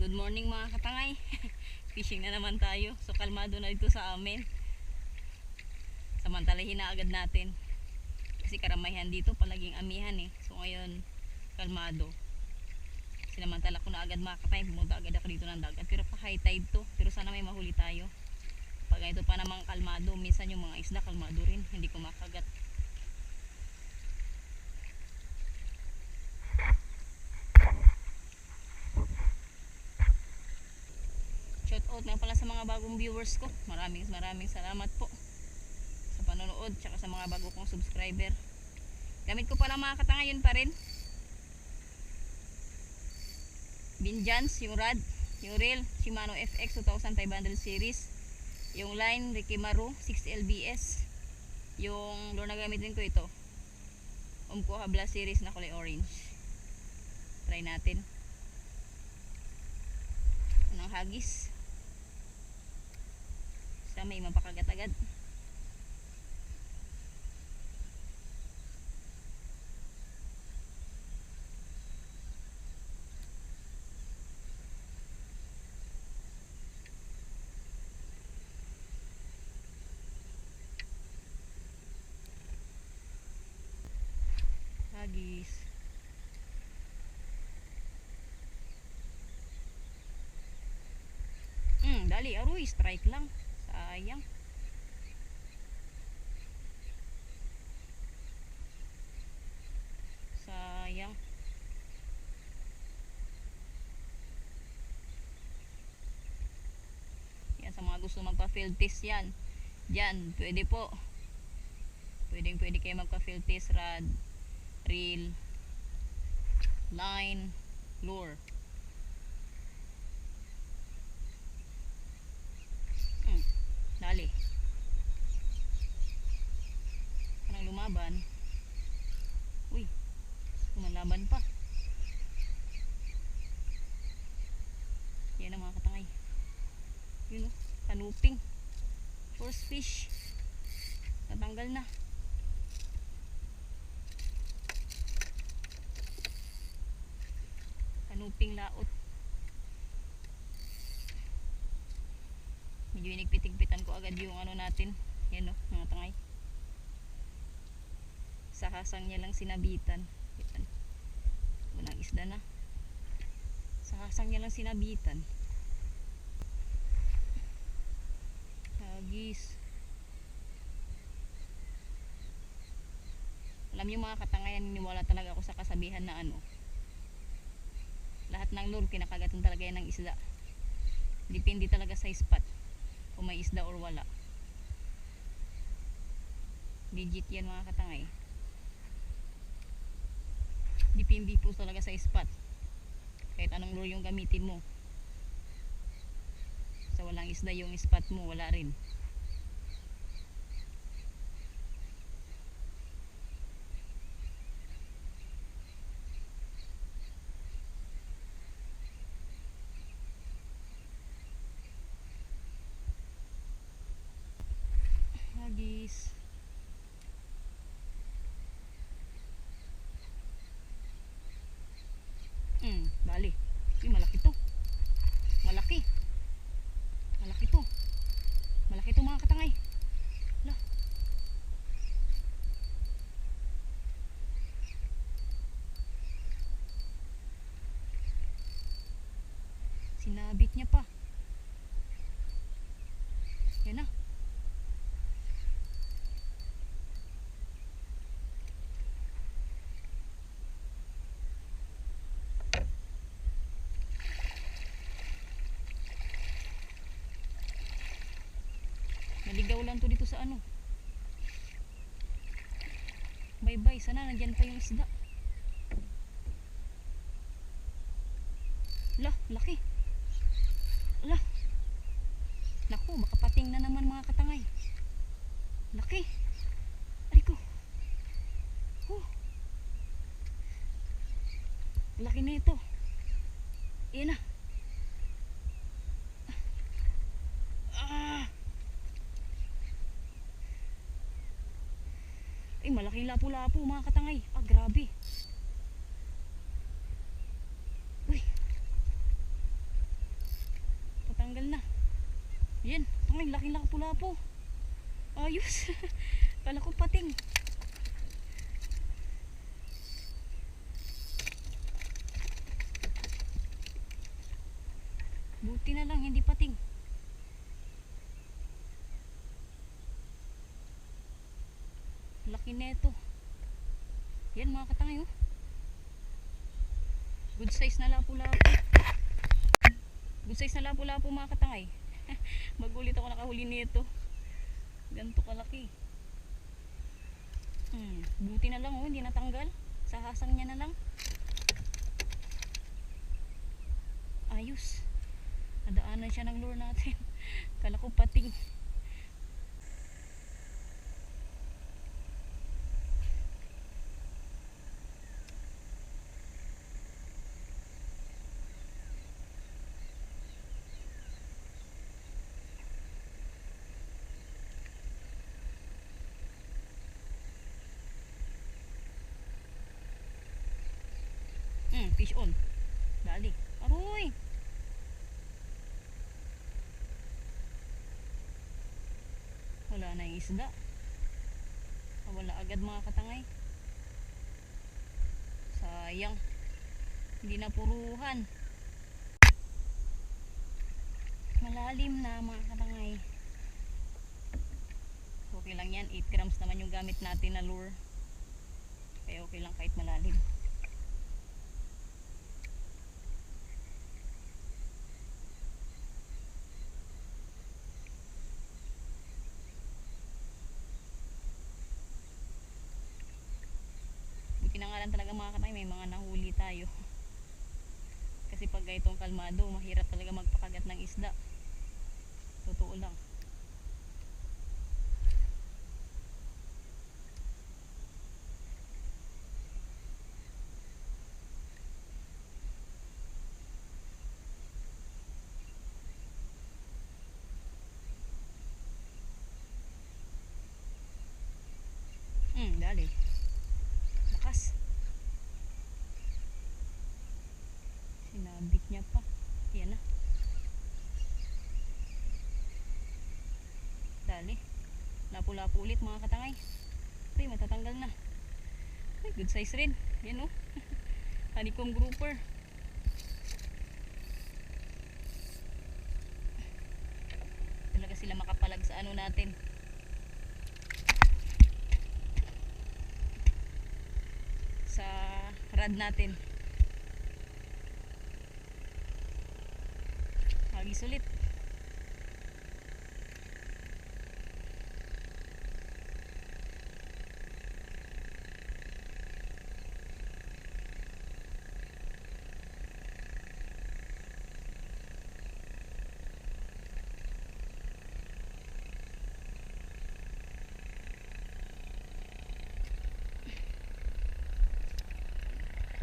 good morning mga katangay. Fishing na naman tayo. So kalmado na dito sa amin. Samantalahin na agad natin. Kasi karamihan dito palaging amihan eh. So ngayon, kalmado. Sinamantala ko na agad mga katangay. Pumunta agad ako dito ng dagat. Pero pa high tide to. Pero sana may mahuli tayo. Pag ganito pa namang kalmado, minsan yung mga isda kalmado rin. Hindi ko makagat. Out nga pala sa mga bagong viewers ko. Maraming maraming salamat po sa panonood tsaka sa mga bago kong subscriber. Gamit ko pala mga katanga yun pa rin. Binjans, yung rad, yung reel, Shimano FX 2500 series. Yung line, Rikimaru 6LBS. Yung lure na gamitin ko ito. Umko Habla series na kulay orange. Try natin. Anong hagis? Sa may mapakagat agad. Hagis. Hmm, dali, aroy, strike lang. Sayang. Sayang. Yan sa mga gusto magpa-field test yan. Diyan, pwede po. Pwedeng pwede kayo magpa-field test rad, reel, line, lure. Hmm, dali. Kanang lumaban. Uy, lumalaban pa. Yan ang mga katangay. Yun o, kanuping. First fish. Natanggal na. Kanuping laot. Medyo inigpit-igpitan ko agad yung ano natin. Yan o, mga tangay. Sa hasang niya lang sinabitan. Yan. Walang isda na. Sa hasang niya lang sinabitan. Hagis. Alam niyo mga katangayan, niniwala talaga ako sa kasabihan na ano. Lahat ng lure, kinakagatan talaga yan ng isda. Depende talaga sa spot. Kung may isda or wala. Legit yan mga katangay. Depende po talaga sa spot. Kahit anong lure yung gamitin mo. Sa walang isda yung spot mo, wala rin. Hagis. Hmm, bali. Uy, malaki to. Malaki. Malaki to. Malaki to mga katangay. Lah. Sinabit niya pa. Yan na. Naligaw lang to dito sa ano. Bye bye, sana nandyan pa yung isda. Lah, laki. laki. Ari ko. Oh. Laki na ito. Iyan na. Ah. Ay, malaking lapo-lapo mga katangay. Ah, grabe. Uy. Patanggal na. Yan, pangay, laking lapo-lapo. Ayos. Kala ko pating. Buti na lang, hindi pating. Laki neto. Yan mga katangay oh. Good size na lapu-lapu. Good size na lapu-lapu mga katangay. Magulit ako nakahuli nito. Ganto kalaki. Hmm, buti na lang oh, hindi natanggal. Sa hasang niya na lang. Ayos. Nadaanan siya ng lure natin. Kala pating. Hmm, fish on. Dali. Aroy! Wala na yung isda. Wala agad mga katangay. Sayang. Hindi na puruhan. Malalim na mga katangay. Okay lang yan. 8 grams naman yung gamit natin na lure. Kaya okay lang kahit malalim. Lang talaga mga kanay may mga nahuli tayo. Kasi pag itong kalmado mahirap talaga magpakagat ng isda. Totoo lang. Hmm dali lakas sinabit niya pa. Yan na. Dali. Lapu-lapu ulit mga katangay. Ay matatanggal na. Ay good size rin. Yan oh. Honeycomb grouper. Talaga sila makapalag sa ano natin. Sa rad natin hagis ulit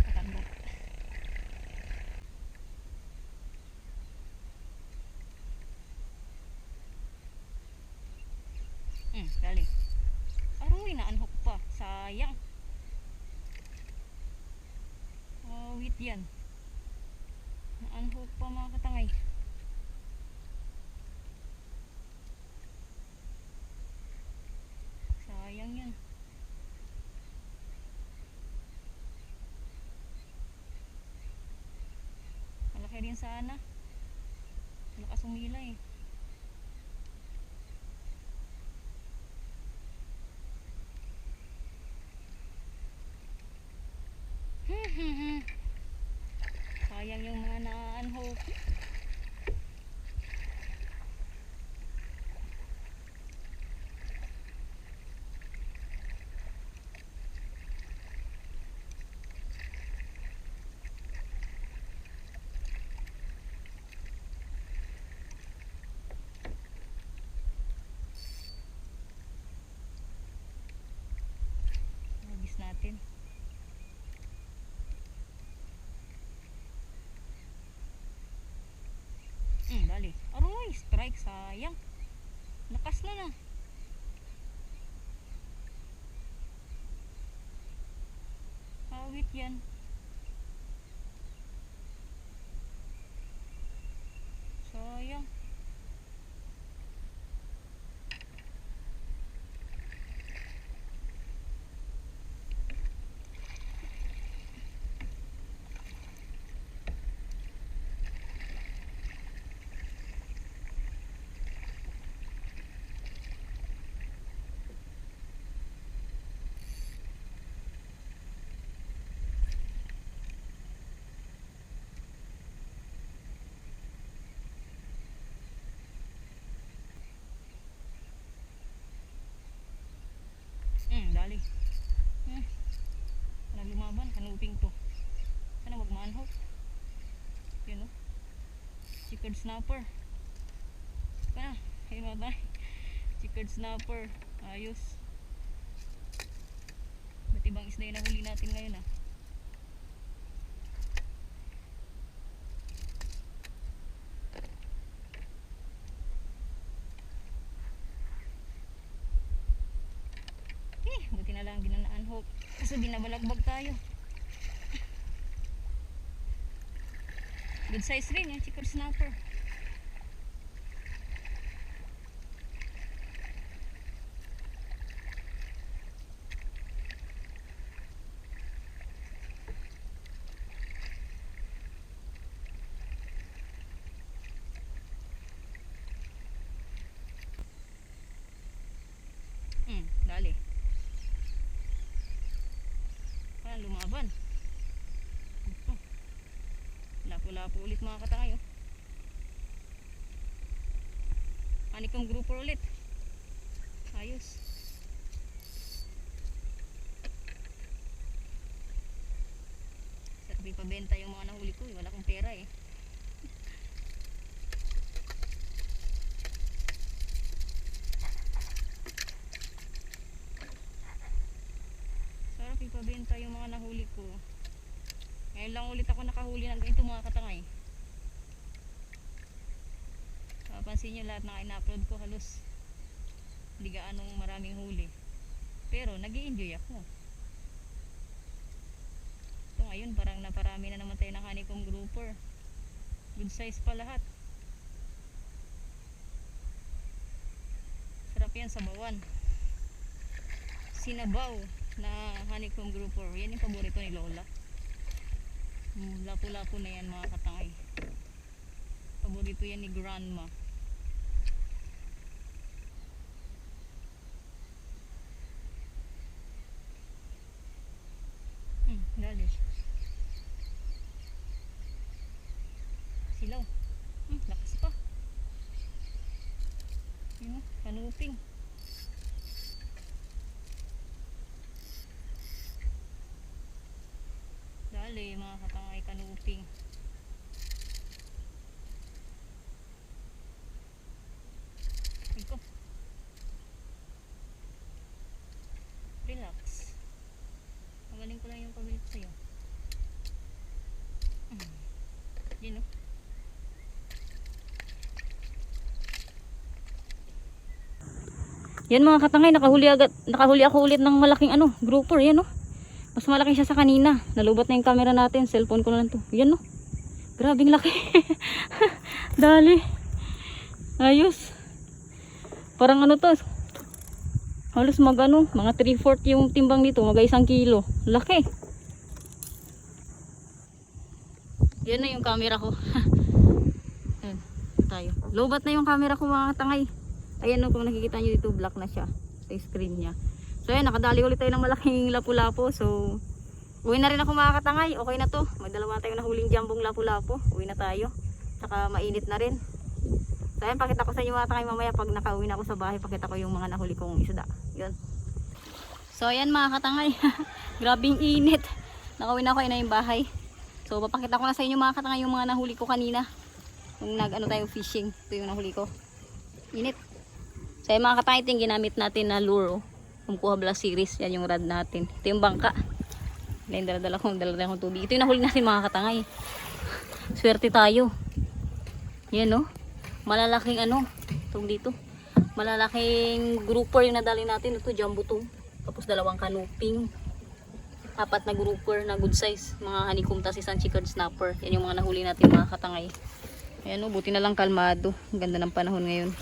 Kakambot. Hmm, dali. Aroy, naanhok pa. Sayang. Oh, wait yan. Naanhok pa mga katangay. Sayang yan. Malaki rin sana. Lakas umila eh. Sayang yung mga na-unhook. Nagis natin. Hmm, dali. Aroy, strike sayang. Lakas na na. Awit yan. Sayang. Kanuping to. Sana wag manhok. Yun oh. Chickered snapper. Pa, hey mga Chickered snapper. Ayos. Ba't ibang isda yung nahuli natin ngayon ah. Eh, buti na lang ginanaan hook. Kasi binabalagbag tayo. Good size rin yung chickered snapper. Hmm, dali. Parang lumaban. Ito. Lapo-lapo ulit mga katangay oh. Honeycomb grouper ulit. Ayos. Sarap ipabenta yung mga nahuli ko eh. Wala akong pera eh. Sarap ipabenta yung mga nahuli ko. Ngayon lang ulit ako nakahuli ng ganito mga katangay. Papansin nyo lahat na ina-upload ko halos hindi gaanong maraming huli. Pero nag enjoy ako. So ngayon parang naparami na naman tayo ng honeycomb grouper. Good size pa lahat. Sarap yan sa bawan. Sinabaw na honeycomb grouper. Yan yung paborito ni Lola. Mm, Lapu-lapu na yan mga katangay. Paborito yan ni Grandma. Hmm, dali. Silaw. Hmm, lakas pa. Yun, oh, kanuping. Dali, mga katangay kanuping. Iko. Relax. Magaling ko lang yung pabili ko sa'yo. Mm. Yun oh. Yan mga katangay, nakahuli agad, nakahuli ako ulit ng malaking ano, grouper, yan oh. Mas malaki siya sa kanina. Nalubat na yung camera natin, cellphone ko na lang to. Yan oh. Grabing laki. Dali. Ayos. Parang ano to, halos mag ano, mga 3-4 yung timbang nito, mga isang kilo. Laki. Yan na yung camera ko. Ayan, tayo. Lobat na yung camera ko mga tangay. Ayan no, kung nakikita nyo dito, black na siya. Sa screen niya. So ayan, nakadali ulit tayo ng malaking lapu-lapu. So, uwi na rin ako mga katangay. Okay na to. May dalawa na tayo nahuling jambong lapu-lapu. Uwi na tayo. Tsaka mainit na rin. So ayan, pakita ko sa inyo mga tangay mamaya pag nakauwi na ako sa bahay. Pakita ko yung mga nahuli kong isda. Yun. So ayan mga katangay. Grabing init. Nakauwi na ako na yung bahay. So papakita ko na sa inyo mga katangay yung mga nahuli ko kanina. Nung nag ano tayo fishing. Ito yung nahuli ko. Init. So ayan mga katangay ito yung ginamit natin na lure. Oh. Kumkuha Blast Series. Yan yung rad natin. Ito yung bangka. Yan daladala kong daladala kong tubig. Ito yung nahuli natin mga katangay. Swerte tayo. Yan no. Malalaking ano. Itong dito. Malalaking grouper yung nadali natin. Ito jumbo to. Tapos dalawang kanuping. Apat na grouper na good size. Mga honeycomb tas isang chickered snapper. Yan yung mga nahuli natin mga katangay. Ayan o, buti na lang kalmado. Ang ganda ng panahon ngayon.